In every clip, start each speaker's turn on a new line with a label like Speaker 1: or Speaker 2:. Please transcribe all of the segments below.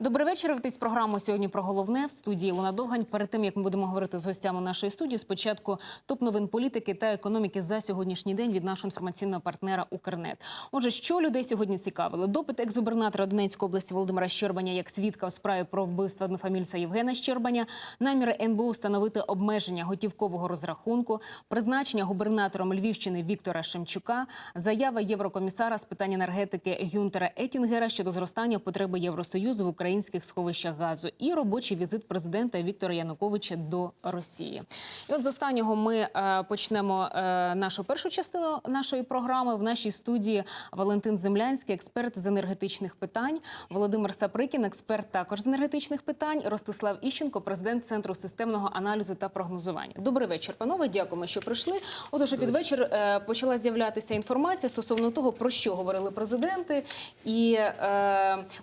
Speaker 1: Добрий вечір. Вітись програму сьогодні про головне в студії Луна Довгань. Перед тим як ми будемо говорити з гостями нашої студії, спочатку топ новин політики та економіки за сьогоднішній день від нашого інформаційного партнера Укрнет. Отже, що людей сьогодні цікавило? Допит екс-губернатора Донецької області Володимира Щербаня як свідка у справі про вбивство однофамільця Євгена Щербаня, наміри НБУ встановити обмеження готівкового розрахунку, призначення губернатором Львівщини Віктора Шемчука, заява єврокомісара з питань енергетики Гюнтера Етінгера щодо зростання потреби Євросоюзу в українських сховищах газу і робочий візит президента Віктора Януковича до Росії. І от з останнього ми е, почнемо е, нашу першу частину нашої програми. В нашій студії Валентин Землянський, експерт з енергетичних питань, Володимир Саприкін, експерт також з енергетичних питань, Ростислав Іщенко, президент центру системного аналізу та прогнозування. Добрий вечір, панове. Дякуємо, що прийшли. Отож, під вечір е, почала з'являтися інформація стосовно того, про що говорили президенти, і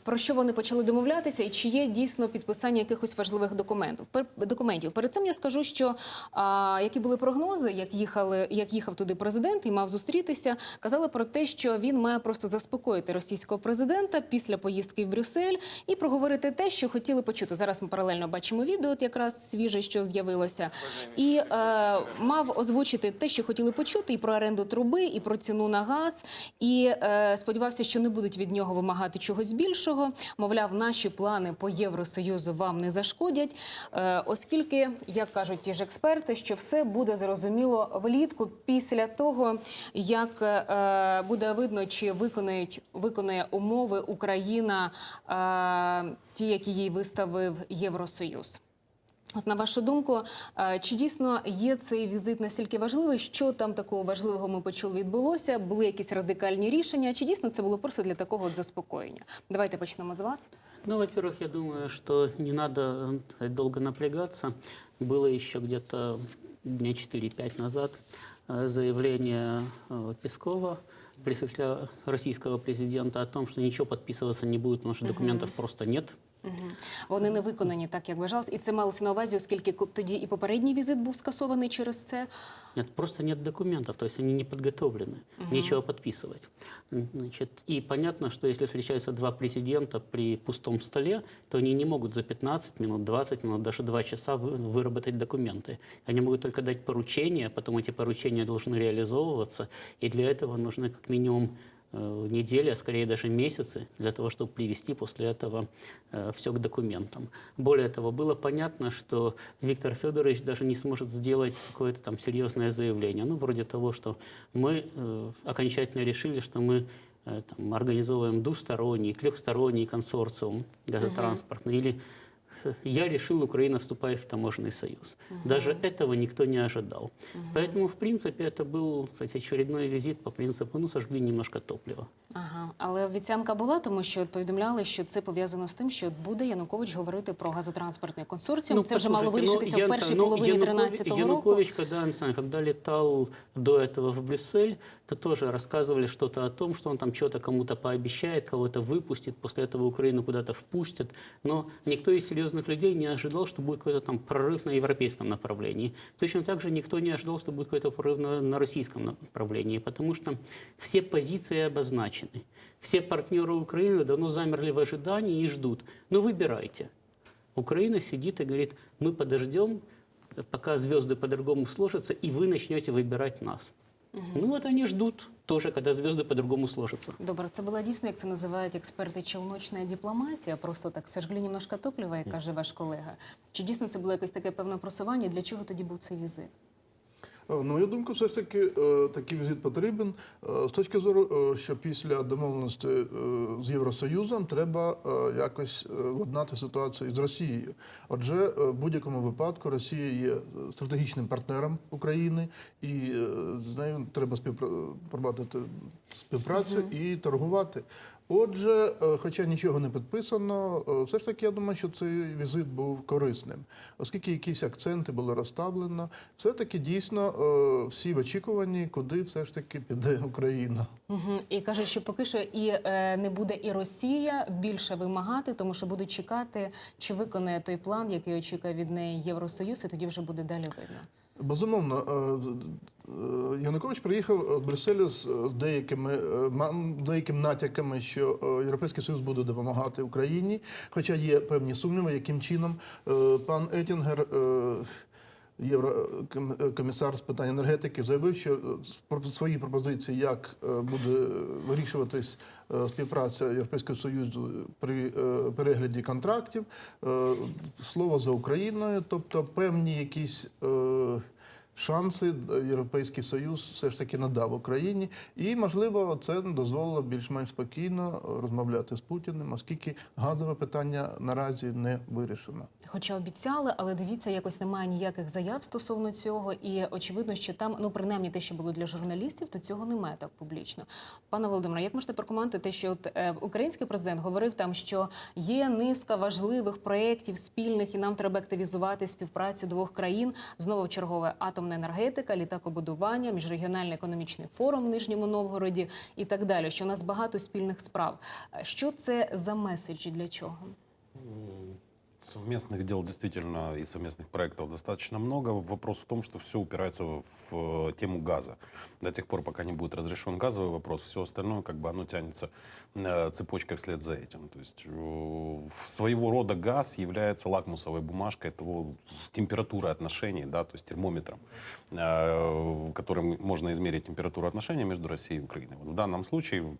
Speaker 1: про що вони почали домовлятися, і чи є дійсно підписання якихось важливих документів. Документів. Перед цим я скажу, що а, які були прогнози, як їхали, як їхав туди президент і мав зустрітися, казали про те, що він має просто заспокоїти російського президента після поїздки в Брюссель і проговорити те, що хотіли почути. Зараз ми паралельно бачимо відео, от якраз свіже, що з'явилося, і е, мав озвучити те, що хотіли почути, і про оренду труби, і про ціну на газ. І е, сподівався, що не будуть від нього вимагати чогось більшого. Мовляв, наші плани по Євросоюзу вам не зашкодять, е, оскільки, як кажуть ті ж експерти, що все буде зрозуміло влітку після того, як е, буде видно, чи виконають виконає умови Україна, е, ті, які їй виставив Євросоюз. От на вашу думку, е, чи дійсно є цей візит настільки важливий? Що там такого важливого ми почули відбулося? Були якісь радикальні рішення? Чи дійсно це було просто для такого от заспокоєння? Давайте почнемо з вас.
Speaker 2: Ну, во-первых, я думаю, что не надо э, так сказать, долго напрягаться. Было еще где-то дня 4-5 назад э, заявление э, Пескова, представителя российского президента, о том, что ничего подписываться не будет, потому что документов просто нет.
Speaker 1: Мгм. Вони не виконані так, як вважалось, і це малося на увазі, оскільки ко- тоді і попередній візит був скасований через це.
Speaker 2: Нет, просто нет документов, то есть они не подготовлены, нечего подписывать. М, Значит, и понятно, что если встречаются два президента при пустом столе, то они не могут за 15 минут, 20 минут, даже 2 часа вы- выработать документы. Они могут только дать поручения, потом эти поручения должны реализовываться, и для этого нужны как минимум э, недели, а скорее даже месяцы, для того, чтобы привести после этого все к документам. Более того, было понятно, что Виктор Федорович даже не сможет сделать какое-то там серьезное заявление. Ну, вроде того, что мы э, окончательно решили, что мы э, там, организовываем двусторонний, трехсторонний консорциум газотранспортный, или э, я решил, Украина вступает в таможенный союз. Даже этого никто не ожидал. Поэтому, в принципе, это был, кстати, очередной визит по принципу, ну, сожгли немножко топлива.
Speaker 1: Ага, але обіцянка була, тому що от повідомляли, що це пов'язано з тим, що буде Янукович говорити про газотранспортний консорціум. це вже мало
Speaker 2: послушайте,
Speaker 1: вирішитися
Speaker 2: ну,
Speaker 1: в
Speaker 2: Ян-
Speaker 1: першій
Speaker 2: ну,
Speaker 1: половині
Speaker 2: Янукович-
Speaker 1: 13 року.
Speaker 2: Янукович, когда, не знаю, когда летал до этого в Брюссель, то тоже рассказывали что-то о том, что он там что-то кому-то пообещает, кого-то выпустит, после этого Украину куда-то впустят. Но никто из серьезных людей не ожидал, что будет какой-то там прорыв на европейском направлении. Точно так же никто не ожидал, что будет какой-то прорыв на, на российском направлении, потому что все позиции обозначены. Все партнеры Украины давно замерли в ожидании и ждут. Ну, выбирайте. Украина сидит и говорит, мы подождем, пока звезды по-другому сложатся, и вы начнете выбирать нас. Ну вот они ждут тоже, когда звезды по-другому сложатся.
Speaker 1: Добре, це була дійсно, як це називають експерти, челночна дипломатія. Просто так сожгли немножко топлива, як каже ваш колега. Чи дійсно це було якесь таке певне просування? Для чого тоді був цей візит?
Speaker 3: Е, На мою думку, все ж таки е, такий візит потрібен е, з точки зору, що після домовленості з Євросоюзом треба якось е, ладнати ситуацію з Росією. Отже, в будь-якому випадку Росія є стратегічним партнером України, і з нею треба співпра- провадити співпрацю і торгувати. Отже, е, хоча нічого не підписано, е, все ж таки я думаю, що цей візит був корисним, оскільки якісь акценти були розставлено. Все таки дійсно е, всі в очікуванні, куди все ж таки піде Україна.
Speaker 1: Угу. І кажуть, що поки що і не буде і Росія більше вимагати, тому що будуть чекати, чи виконає той план, який очікує від неї Євросоюз, і тоді вже буде далі видно.
Speaker 3: Безумовно, е, Е, Янукович приїхав з Брюсселю з е, деякими е, деякими натяками, що е, Європейський Союз буде допомагати Україні. Хоча є певні сумніви, яким чином Е, пан Етінгер. е, Єврокомісар з питань енергетики заявив, що е, свої пропозиції, як е, буде вирішуватись е, співпраця Європейського Союзу при е, перегляді контрактів, е, слово за Україною, тобто певні якісь е, шанси Європейський Союз все ж таки надав Україні, і можливо це дозволило більш-менш спокійно розмовляти з Путіним, оскільки газове питання наразі не вирішено.
Speaker 1: Хоча обіцяли, але дивіться, якось немає ніяких заяв стосовно цього. І очевидно, що там, ну принаймні те, що було для журналістів, то цього немає так публічно. Пане Володимире, як можете прокоментувати що от, е, український президент говорив там, що є низка важливих проєктів спільних, і нам треба активізувати співпрацю двох країн. Знову чергове атомна енергетика, літакобудування, міжрегіональний економічний форум в Нижньому Новгороді і так далі. Що у нас багато спільних справ. Е, Що це за меседжі для чого?
Speaker 4: Совместных дел действительно и совместных проектов достаточно много. Вопрос в том, что все упирается в э, тему газа. До тех пор, пока не будет разрешен газовый вопрос, все остальное как бы оно тянется э, цепочкой вслед за этим. То есть э, своего рода газ является лакмусовой бумажкой того температуры отношений, да, то есть термометром, которым можно измерить температуру отношений между Россией и Украиной. Вот в данном случае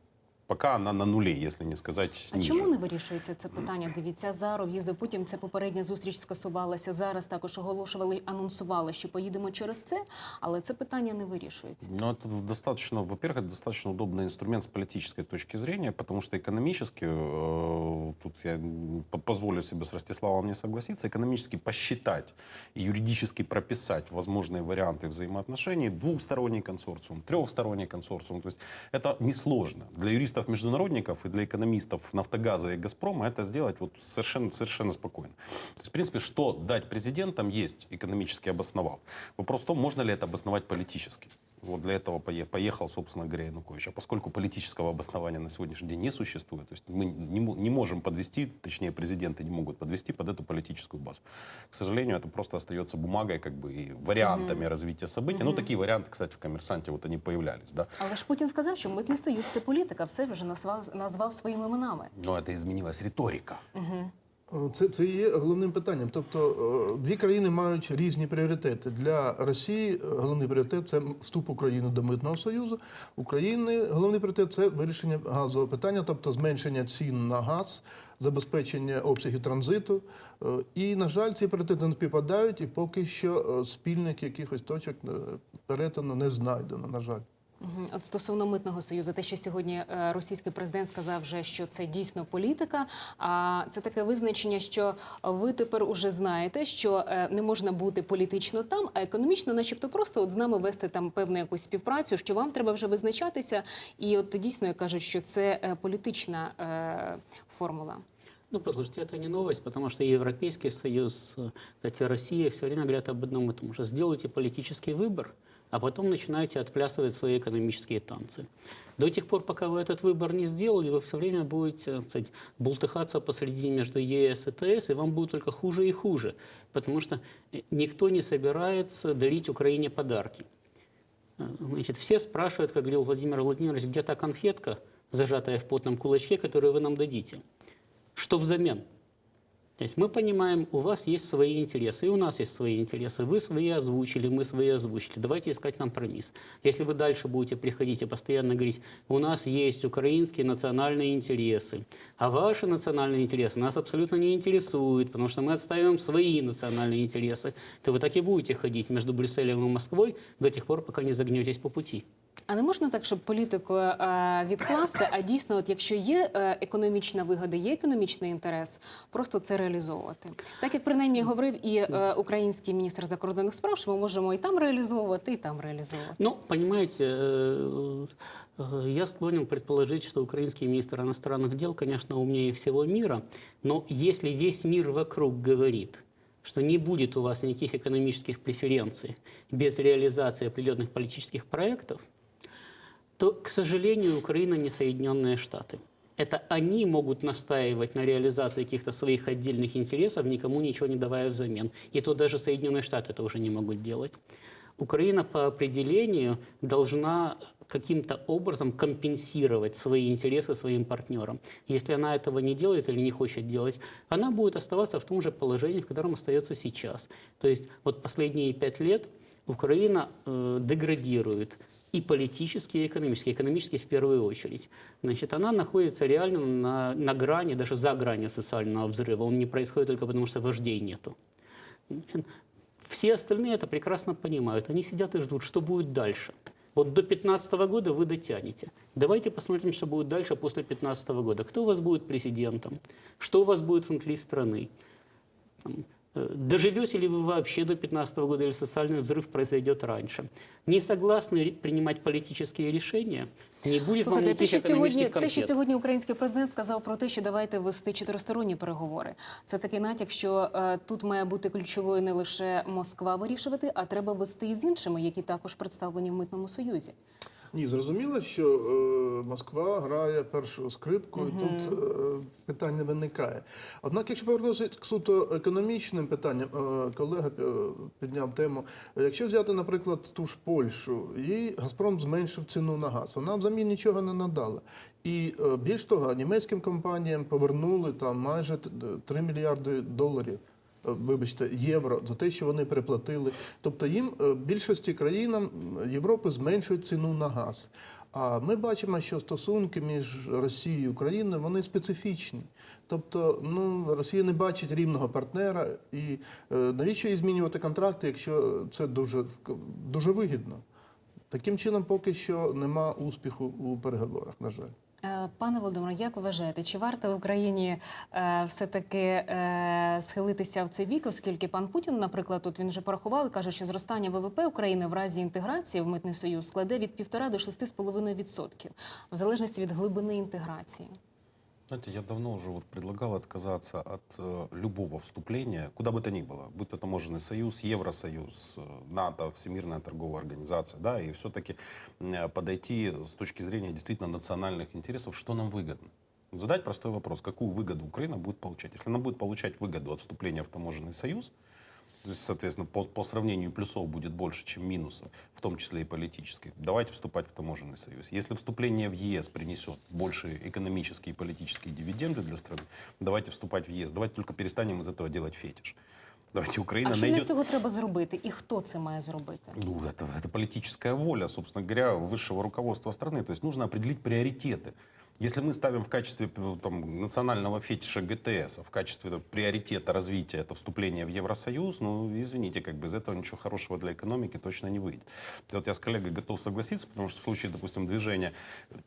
Speaker 4: пока она на нуле, если не сказать
Speaker 1: А
Speaker 4: ниже.
Speaker 1: чому не вирішується це питання? Дивіться, Заров їздив, потім це попередня зустріч скасувалася. Зараз також оголошували, анонсували, що поїдемо через це, але це питання не вирішується.
Speaker 4: Ну, это достаточно, во-первых, это достаточно удобный инструмент с политической точки зрения, потому что экономически, э, тут я м, по- позволю себе с Ростиславом не согласиться, экономически посчитать и юридически прописать возможные варианты взаимоотношений, двухсторонний консорциум, трехсторонний консорциум, то есть это несложно. Для юристов-международников и для экономистов Нафтогаза и Газпрома это сделать вот совершенно, совершенно спокойно. То есть, в принципе, что дать президентам есть экономически обосновав. Вопрос в том, можно ли это обосновать политически. Вот для этого пое- поехал, собственно говоря, Янукович. А поскольку политического обоснования на сегодняшний день не существует, то есть мы не, мо- не можем подвести, точнее президенты не могут подвести под эту политическую базу. К сожалению, это просто остается бумагой как бы и вариантами развития событий. Ну, такие варианты, кстати, в «Коммерсанте» вот они появлялись, да.
Speaker 1: Але ж Путін сказав, що митний союз це політика, все вже назвав, назвав своїми іменами.
Speaker 4: Но это изменилась риторика.
Speaker 3: Е, Це, це є головним питанням. Тобто е, дві країни мають різні пріоритети. Для Росії е, головний пріоритет це вступ України до митного союзу. України головний пріоритет це вирішення газового питання, тобто зменшення цін на газ, забезпечення обсягів транзиту. Е, І, на жаль, ці пріоритети не співпадають, і поки що е, спільних якихось точок е, перетину не знайдено. На жаль.
Speaker 1: Мгм. От стосовно митного союзу, те, що сьогодні е, російський президент сказав, вже що це дійсно політика. А це таке визначення, що ви тепер уже знаєте, що е, не можна бути політично там, а економічно, начебто, просто от з нами вести там певну якусь співпрацю, що вам треба вже визначатися. І от дійсно кажуть, що це е, політична е, формула.
Speaker 2: Ну, послушайте, это не новость, потому что и Европейский Союз, э, так и Россия все время говорят об одном и том же. Сделайте политический выбор, а потом начинайте отплясывать свои экономические танцы. До тех пор, пока вы этот выбор не сделали, вы все время будете сказать, бултыхаться посреди между ЕС и ТС, и вам будет только хуже и хуже, потому что э, никто не собирается дарить Украине подарки. Э, Значит, все спрашивают, как говорил Владимир Владимирович, где та конфетка, зажатая в потном кулачке, которую вы нам дадите? Что взамен? То есть мы понимаем, у вас есть свои интересы, и у нас есть свои интересы. Вы свои озвучили, мы свои озвучили. Давайте искать компромисс. Если вы дальше будете приходить и постоянно говорить, у нас есть украинские национальные интересы, а ваши национальные интересы нас абсолютно не интересуют, потому что мы отстаиваем свои национальные интересы, то вы так и будете ходить между Брюсселем и Москвой до тех пор, пока не загнетесь по пути.
Speaker 1: А не можна так, щоб політику е, відкласти, а дійсно, от якщо є е, економічна вигода, є економічний інтерес, просто це реалізовувати. Так як принаймні говорив і е, український міністр закордонних справ, що ми можемо і там реалізовувати, і там реалізовувати.
Speaker 2: Ну, понимаете, э, э, я склонен предположить, что украинский министр иностранных дел, конечно, умнее всего мира, но если весь мир вокруг говорит, что не будет у вас никаких экономических преференций без реализации определенных политических проектов, то, к сожалению, Украина не Соединенные Штаты. Это они могут настаивать на реализации каких-то своих отдельных интересов, никому ничего не давая взамен. И то даже Соединенные Штаты это уже не могут делать. Украина по определению должна каким-то образом компенсировать свои интересы своим партнерам. Если она этого не делает или не хочет делать, она будет оставаться в том же положении, в котором остается сейчас. То есть вот последние пять лет Украина э, деградирует и политически, и экономически. Экономически в первую очередь. Значит, она находится реально на, на грани, даже за гранью социального взрыва. Он не происходит только потому, что вождей нету. Значит, все остальные это прекрасно понимают. Они сидят и ждут, что будет дальше. Вот до 2015 года вы дотянете. Давайте посмотрим, что будет дальше после 2015 года. Кто у вас будет президентом? Что у вас будет внутри страны? Там, э, Доживете ли вы вообще до 2015 года или социальный взрыв произойдет раньше? Не согласны ре- принимать политические решения? Не будет вам
Speaker 1: Слухайте, те,
Speaker 2: никаких
Speaker 1: що сьогодні,
Speaker 2: экономических
Speaker 1: те, що
Speaker 2: конфет.
Speaker 1: сьогодні український президент сказав про те, що давайте вести чотиристоронні переговори. Це такий натяк, що е, тут має бути ключовою не лише Москва вирішувати, а треба вести і з іншими, які також представлені в митному союзі.
Speaker 3: Ні, зрозуміло, що е, Москва грає першу скрипку, і тут е, питань не виникає. Однак, якщо повернутися к суто економічним питанням, е, колега е, підняв тему. Якщо взяти, наприклад, ту ж Польщу, їй Газпром зменшив ціну на газ. Вона взамін нічого не надала. І е, більш того, німецьким компаніям повернули там майже т- 3 мільярди доларів. Е, Вибачте, євро за те, що вони переплатили. Тобто їм е, більшості країнам Європи зменшують ціну на газ. А ми бачимо, що стосунки між Росією і Україною вони специфічні. Тобто, ну Росія не бачить рівного партнера, і е, навіщо їй змінювати контракти, якщо це дуже дуже вигідно? Таким чином, поки що нема успіху у переговорах, на жаль.
Speaker 1: Пане Володимире, як вважаєте, чи варто Україні е, все-таки е, схилитися в цей бік, оскільки пан Путін, наприклад, тут він вже порахував і каже, що зростання ВВП України в разі інтеграції в митний союз складе від 1,5 до 6,5%, в залежності від глибини інтеграції.
Speaker 4: Знаете, я давно уже вот предлагал отказаться от э, любого вступления, куда бы то ни было, будь то таможенный союз, Евросоюз, э, НАТО, Всемирная торговая организация, да, и все-таки э, подойти с точки зрения действительно национальных интересов, что нам выгодно. Задать простой вопрос, какую выгоду Украина будет получать. Если она будет получать выгоду от вступления в таможенный союз, то есть, соответственно, по, по сравнению плюсов будет больше, чем минусов, в том числе и политических. Давайте вступать в таможенный союз. Если вступление в ЕС принесет больше экономические и политические дивиденды для страны, давайте вступать в ЕС. Давайте только перестанем из этого делать фетиш. Давайте Украина
Speaker 1: А що для
Speaker 4: найдет...
Speaker 1: цього треба зробити, і хто це має зробити?
Speaker 4: Ну, это, это политическая воля, собственно говоря, высшего руководства страны. То есть нужно определить приоритеты. Если мы ставим в качестве э, там, национального фетиша ГТС, а в качестве там, приоритета развития это вступление в Евросоюз, ну, извините, как бы из этого ничего хорошего для экономики точно не выйдет. И вот я с коллегой готов согласиться, потому что в случае, допустим, движения,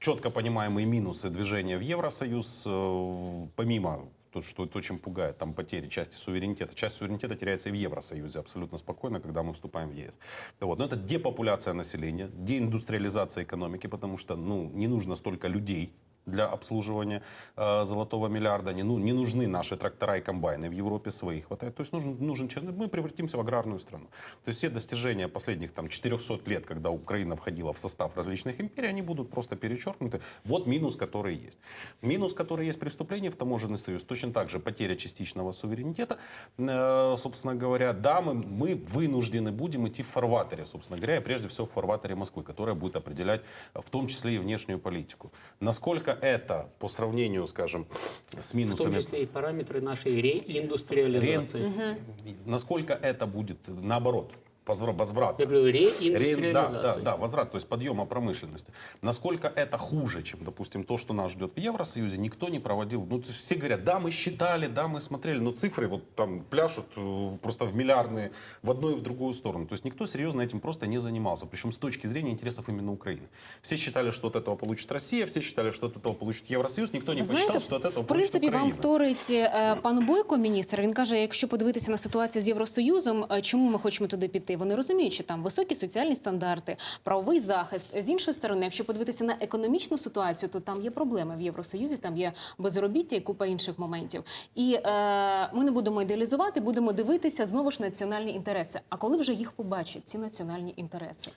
Speaker 4: четко понимаемые минусы движения в Евросоюз, э, помимо то, что это очень пугает, там потери части суверенитета. Часть суверенитета теряется и в Евросоюзе абсолютно спокойно, когда мы вступаем в ЕС. Вот. Но это депопуляция населения, деиндустриализация экономики, потому что ну, не нужно столько людей для обслуживания э, золотого миллиарда. Не, ну, не нужны наши трактора и комбайны. В Европе своих хватает. То есть нужен, нужен Мы превратимся в аграрную страну. То есть все достижения последних там, 400 лет, когда Украина входила в состав различных империй, они будут просто перечеркнуты. Вот минус, который есть. Минус, который есть при вступлении в таможенный союз, точно так же потеря частичного суверенитета. Э, собственно говоря, да, мы, мы вынуждены будем идти в фарватере, собственно говоря, и прежде всего в фарватере Москвы, которая будет определять э, в том числе и внешнюю политику. Насколько это по сравнению, скажем, с
Speaker 2: В том
Speaker 4: минусами...
Speaker 2: числе и параметры нашей реиндустриализации.
Speaker 4: Рен- Насколько это будет наоборот возвра- возврат?
Speaker 2: Я говорю,
Speaker 4: Рен-
Speaker 2: реиндустриализация.
Speaker 4: Да, да, да, возврат, то есть подъема промышленности. Насколько это хуже, чем, допустим, то, что нас ждет в Евросоюзе, никто не проводил. Ну, то есть все говорят, да, мы считали, да, мы смотрели, но цифры вот там пляшут э, просто в миллиардные в одну и в другую сторону. То есть никто серьезно этим просто не занимался, причем с точки зрения интересов именно Украины. Все считали, что от этого получит Россия, все считали, что от этого получит Евросоюз, никто не посчитал,
Speaker 1: Знаєте,
Speaker 4: что от этого
Speaker 1: в принципі,
Speaker 4: получит
Speaker 1: вам
Speaker 4: Украина.
Speaker 1: вторить е, пан Бойко, міністр. Він каже: якщо подивитися на ситуацію з Євросоюзом, е, чому ми хочемо туди піти? Вони розуміють, що там високі соціальні стандарти, правовий захист. З іншої сторони, якщо подивитися на економічну ситуацію, то там є проблеми в Євросоюзі, там є безробіття і купа інших моментів. І е, ми не будемо ідеалізувати, будемо дивитися знову ж національні інтереси. А коли вже їх побачать, ці національні інтереси?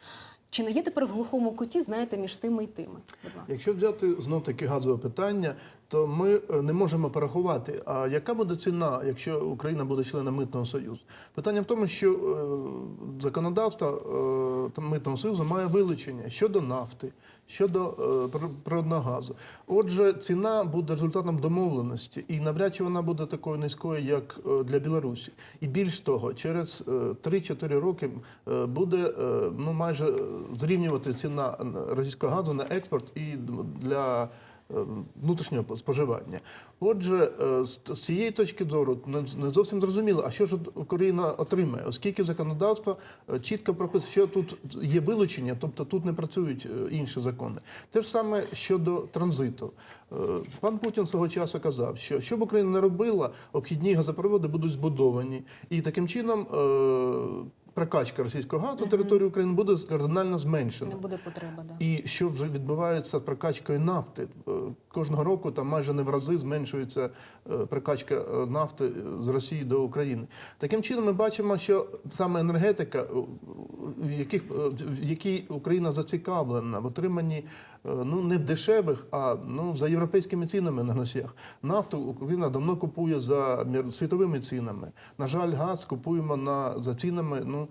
Speaker 1: Чи не є тепер в глухому куті, знаєте, між тими і тими?
Speaker 3: Якщо взяти знов таки газове питання, то ми е, не можемо порахувати, а яка буде ціна, якщо Україна буде членом митного союзу. Питання в тому, що е, законодавство е, митного союзу має вилучення щодо нафти, щодо е, природного газу. Отже, ціна буде результатом домовленості, і навряд чи вона буде такою низькою, як е, для Білорусі. І більш того, через е, 3-4 роки е, буде е, ну майже зрівнювати ціна російського газу на експорт і для внутрішнього споживання. Отже, е, з цієї точки зору не зовсім зрозуміло, а що ж Україна отримає, оскільки законодавство е, чітко прописує, що тут є вилучення, тобто тут не працюють е, інші закони. Те ж саме щодо транзиту. Е, Пан Путін свого часу казав, що що б Україна не робила, обхідні газопроводи будуть збудовані, і таким чином. Е, Прокачка російського газу території України буде кардинально зменшена.
Speaker 1: Не буде потреба, Да.
Speaker 3: І що вже відбувається з прокачкою нафти? Кожного року там майже не в рази зменшується е, прокачка е, нафти е, з Росії до України. Таким чином, ми бачимо, що саме енергетика, в яких в якій Україна зацікавлена в отриманні ну не в дешевих, а ну за європейськими цінами на носіях. Нафту Україна давно купує за світовими цінами. На жаль, газ купуємо на за цінами. Ну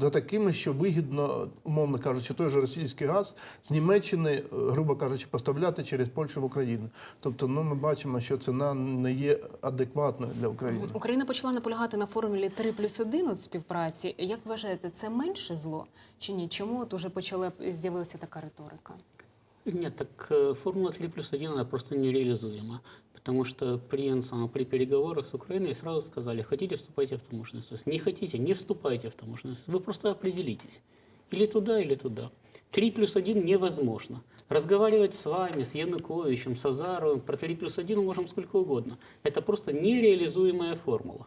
Speaker 3: за такими, що вигідно, умовно кажучи, той же російський газ з Німеччини, е, грубо кажучи, поставляти через Польщу в Україну. Тобто, ну ми бачимо, що ціна не є адекватною для України.
Speaker 1: Україна почала наполягати на формулі 3 плюс 1 от співпраці. Як вважаєте, це менше зло чи ні? Чому от уже почала з'явилася така риторика?
Speaker 2: Нет, так э, формула 3 плюс 1, она просто нереализуема. Потому что при, при переговорах с Украиной сразу сказали, хотите, вступайте в таможенный союз. Не хотите, не вступайте в таможенный союз. Вы просто определитесь. Или туда, или туда. 3 плюс 1 невозможно. Разговаривать с вами, с Януковичем, с Азаровым про 3 плюс 1 можем сколько угодно. Это просто нереализуемая формула.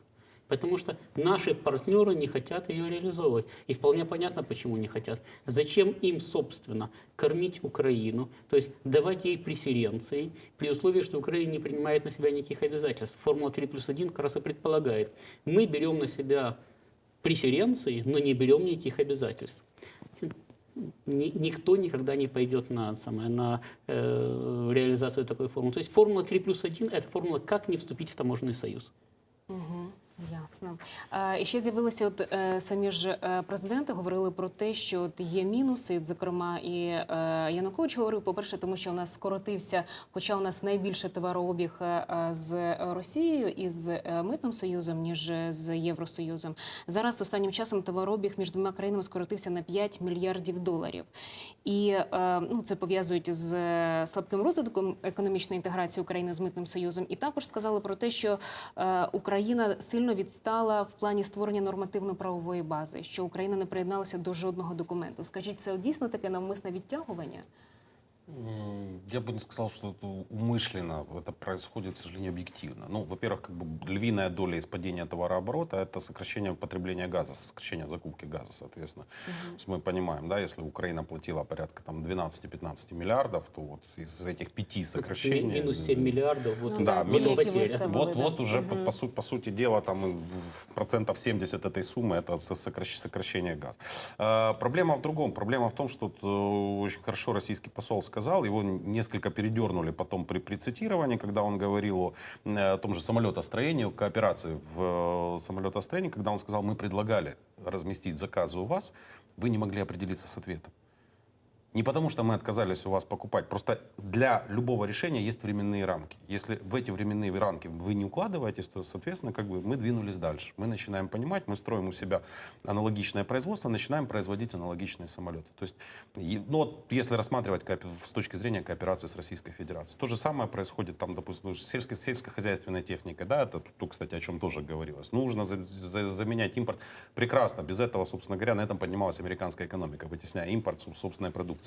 Speaker 2: Потому что наши партнеры не хотят ее реализовывать. И вполне понятно, почему не хотят. Зачем им, собственно, кормить Украину, то есть давать ей преференции, при условии, что Украина не принимает на себя никаких обязательств. Формула 3 плюс 1 как раз и предполагает. Мы берем на себя преференции, но не берем никаких обязательств. Ни- никто никогда не пойдет на, самое, на э, реализацию такой формулы. То есть формула 3 плюс 1 – это формула, как не вступить в таможенный союз.
Speaker 1: Ясно. Е, І ще з'явилися от е, самі ж е, президенти говорили про те, що от є мінуси. Зокрема, і Янукович говорив, по-перше, тому що у нас скоротився, хоча у нас найбільше товарообіг з Росією і з митним союзом, ніж з Євросоюзом. Зараз останнім часом товарообіг між двома країнами скоротився на 5 мільярдів доларів. І ну, це пов'язують з слабким розвитком економічної інтеграції України з митним союзом. І також сказали про те, що Україна сильно відстала в плані створення нормативно-правової бази, що Україна не приєдналася до жодного документу. Скажіть, це дійсно таке навмисне відтягування?
Speaker 4: Я бы не сказал, что это умышленно, это происходит, к сожалению, объективно. Ну, во-первых, как бы львиная доля из падения товарооборота – это сокращение потребления газа, сокращение закупки газа, соответственно. То есть мы понимаем, да, если Украина платила порядка там 12-15 миллиардов, то вот из этих пяти сокращений…
Speaker 2: Минус 7 миллиардов. Вот
Speaker 1: Ну
Speaker 4: Да,
Speaker 1: да,
Speaker 2: вот
Speaker 4: минус-
Speaker 2: потеря.
Speaker 4: Вот,
Speaker 1: да.
Speaker 4: вот уже по, по, су- по сути дела там процентов 70 этой суммы это со- сокращ- сокращение газа. А, проблема в другом. Проблема в том, что э, очень хорошо российский посол сказал, его несколько передернули потом при, при цитировании, когда он говорил о, э, о том же самолетостроении, о кооперации в э, самолетостроении, когда он сказал, мы предлагали разместить заказы у вас, вы не могли определиться с ответом. Не потому, что мы отказались у вас покупать. Просто для любого решения есть временные рамки. Если в эти временные рамки вы не укладываетесь, то, соответственно, как бы мы двинулись дальше. Мы начинаем понимать, мы строим у себя аналогичное производство, начинаем производить аналогичные самолеты. То есть, ну, вот если рассматривать с точки зрения кооперации с Российской Федерацией. То же самое происходит там, допустим, ну, с сельско- сельскохозяйственной техникой. Да, это то, кстати, о чем тоже говорилось. Нужно за- за- заменять импорт. Прекрасно. Без этого, собственно говоря, на этом поднималась американская экономика, вытесняя импорт соб- собственной продукции.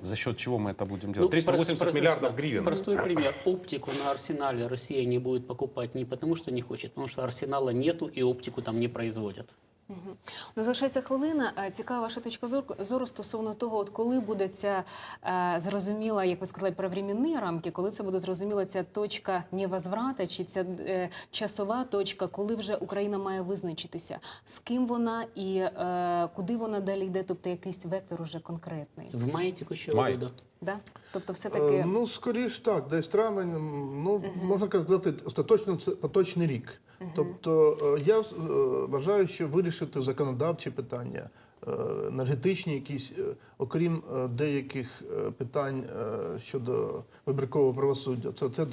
Speaker 4: За счет чего мы это будем делать?
Speaker 2: Ну,
Speaker 4: 380
Speaker 2: прос- прос-
Speaker 4: миллиардов гривен.
Speaker 2: Простой пример. Оптику на арсенале Россия не будет покупать не потому, что не хочет, потому что арсенала нету и оптику там не производят.
Speaker 1: Ну, залишається хвилина. Е, Цікава ваша точка зору, зору стосовно того, от коли буде ця е, зрозуміла, як ви сказали, про рамки, коли це буде зрозуміла ця точка невозврата, чи ця е, часова точка, коли вже Україна має визначитися, з ким вона і е, куди вона далі йде, тобто якийсь вектор уже конкретний.
Speaker 2: В мае текущего
Speaker 4: Май.
Speaker 1: Да? Тобто, все таки
Speaker 3: Е, Ну, скоріш так, десь травень, ну, можна казати, остаточно це поточний рік. Тобто е, я е, вважаю, що вирішити законодавчі питання, е, енергетичні якісь, е, окрім е, деяких е, питань е, щодо вибіркового правосуддя, це, це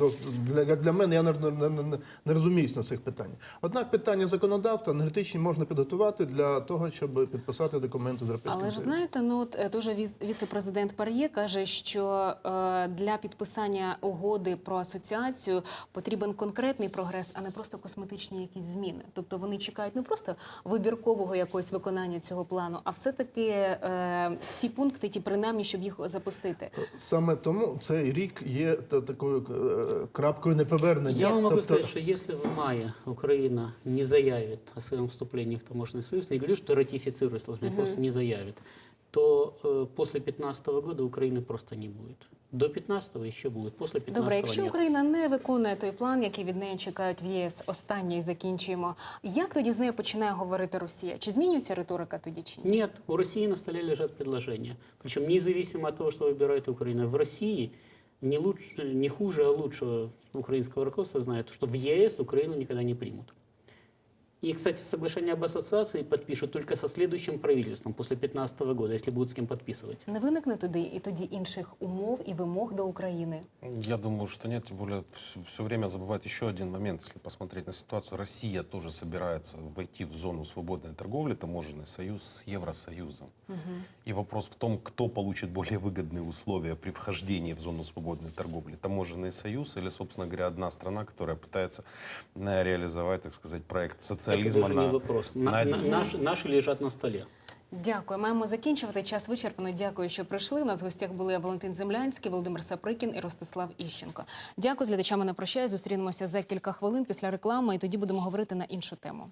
Speaker 3: для, для мене, я не, не, не, не- розуміюсь на цих питаннях. Однак питання законодавства енергетичні можна підготувати для того, щоб підписати документи з Європейським
Speaker 1: Але ж знаєте, ну от дуже віц- віце-президент Пар'є каже, що е, для підписання угоди про асоціацію потрібен конкретний прогрес, а не просто косметичні якісь зміни. Тобто вони чекають не просто вибіркового якогось виконання цього плану, а все-таки е, всі пункти, ті принаймні, щоб їх запустити.
Speaker 3: Саме тому цей рік є та- такою е, крапкою неповернення.
Speaker 2: Я вам могу
Speaker 3: Тобто,
Speaker 2: сказать, что если в мае Украина не заявит о своем вступлении в таможенный союз, не говорю, что ратифицирует сложно, просто не заявит, то э, после 2015 года Украины просто не будет. До 15 еще будет, после 15
Speaker 1: Добре, якщо
Speaker 2: нет.
Speaker 1: Україна не виконує той план, який від неї чекають в ЄС, останній закінчуємо. Як тоді з нею починає говорити Росія? Чи змінюється риторика тоді чи ні?
Speaker 2: Нет, у России на столе лежат предложения. Причем независимо от того, что выбирает Украина. В России не, лучше, не хуже, а лучше украинского руководства знает, что в ЕС Украину никогда не примут. И, кстати, соглашение об ассоциации подпишут только со следующим правительством после 2015 года, если будут с кем подписывать.
Speaker 1: Не виникне тоді і тоді інших умов і вимог до України.
Speaker 4: Я думаю, что нет, тем более все, время забывает еще один момент. Если посмотреть на ситуацию, Россия тоже собирается войти в зону свободной торговли, таможенный союз с Евросоюзом. И вопрос в том, кто получит более выгодные условия при вхождении в зону свободной торговли. Таможенный союз или, собственно говоря, одна страна, которая пытается э, реализовать, так сказать, проект
Speaker 2: Это
Speaker 4: социализма
Speaker 2: даже не вопрос. На-
Speaker 4: на-
Speaker 2: на- наши, наши лежат на столе.
Speaker 1: Дякую. Маємо закінчувати. Час вичерпано. Дякую, що прийшли. У нас в гостях були Валентин Землянський, Володимир Саприкін і Ростислав Іщенко. Дякую з глядачами. Не прощаю. Зустрінемося за кілька хвилин після реклами, і тоді будемо говорити на іншу тему.